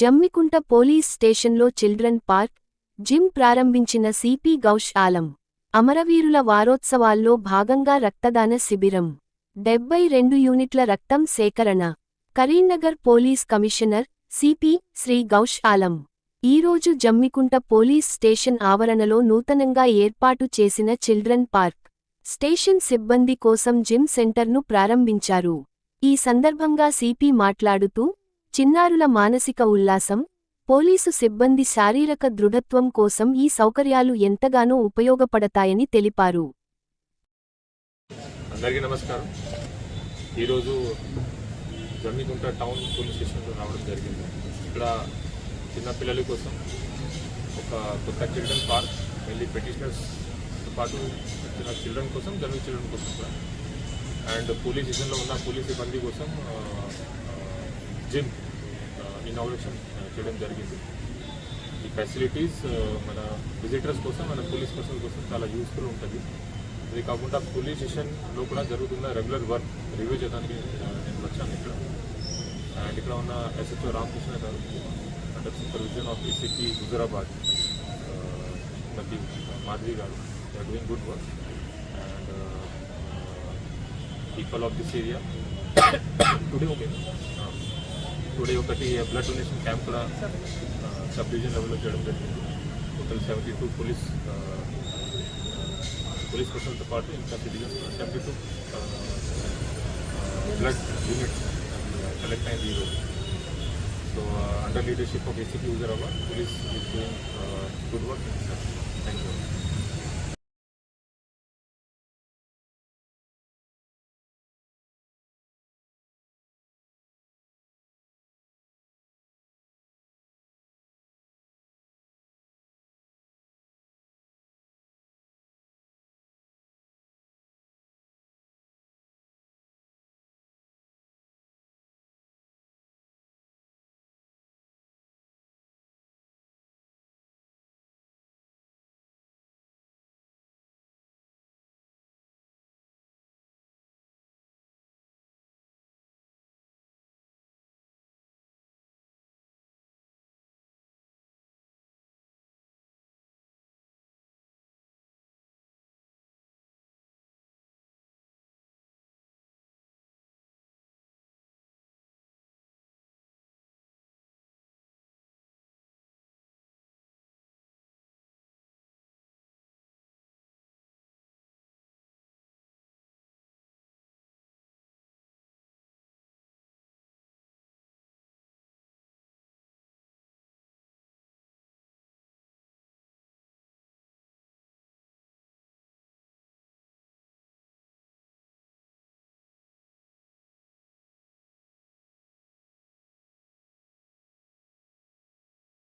Jammikunta police స్టేషన్లో children park gym ప్రారంభించిన CP gouache Alam. అమరవీరుల వారోత్సవాల్లో భాగంగా రక్తదాన శిబిరం. డెబ్బై రెండు యూనిట్ల రక్తం సేకరణ. Karimnagar police commissioner CP Shri Gaush Alam. ఈరోజు జమ్మికుంట పోలీస్ స్టేషన్ ఆవరణలో నూతనంగా ఏర్పాటు చేసిన చిల్డ్రన్ పార్క్. స్టేషన్ సిబ్బంది కోసం జిమ్ సెంటర్ను ప్రారంభించారు. ఈ సందర్భంగా సిపి మాట్లాడుతూ చిన్నారుల మానసిక ఉల్లాసం పోలీసు సిబ్బంది శారీరక దృఢత్వం కోసం ఈ సౌకర్యాలు ఎంతగానో ఉపయోగపడతాయని తెలిపారు. అందరికీ నమస్కారం. ఈరోజు జమ్మికుంట టౌన్ పోలీస్ స్టేషన్లో రావడం జరిగింది. ఇక్కడ చిన్నపిల్లల కోసం ఒక కొత్త చిల్డ్రన్ పార్క్ మళ్ళీ పెటిషనర్స్తో పాటు చిన్న చిల్డ్రన్ కోసం జమ్మి చిల్డ్రన్ కోసం కూడా. అండ్ పోలీస్ స్టేషన్లో ఉన్న పోలీస్ సిబ్బంది కోసం జిమ్ ఇనాగ్రేషన్ చేయడం జరిగింది ఈ ఫెసిలిటీస్ మన విజిటర్స్ కోసం మన పోలీస్ పర్సన్ కోసం చాలా యూస్ఫుల్ ఉంటుంది ఇది కాకుండా పోలీస్ స్టేషన్లో కూడా జరుగుతున్న రెగ్యులర్ వర్క్ రివ్యూ చేయడానికి ఆ, నేను వచ్చాను ఇక్కడ అండ్ ఇక్కడ ఉన్న SHO Ramakrishna garu under supervision of ACP Huzurabad మధ్య Madhavi garu they are doing good work and people of this area today okay today ఒకటి బ్లడ్ డొనేషన్ క్యాంప్ కూడా సబ్ డివిజన్ లెవెల్లో చేయడం జరిగింది total seventy two police police పర్సన్తో పాటు ఇంకా citizens seventy two blood units collect అయింది ఈరోజు so under leadership of ACP user అవ్వ police is doing good work thank you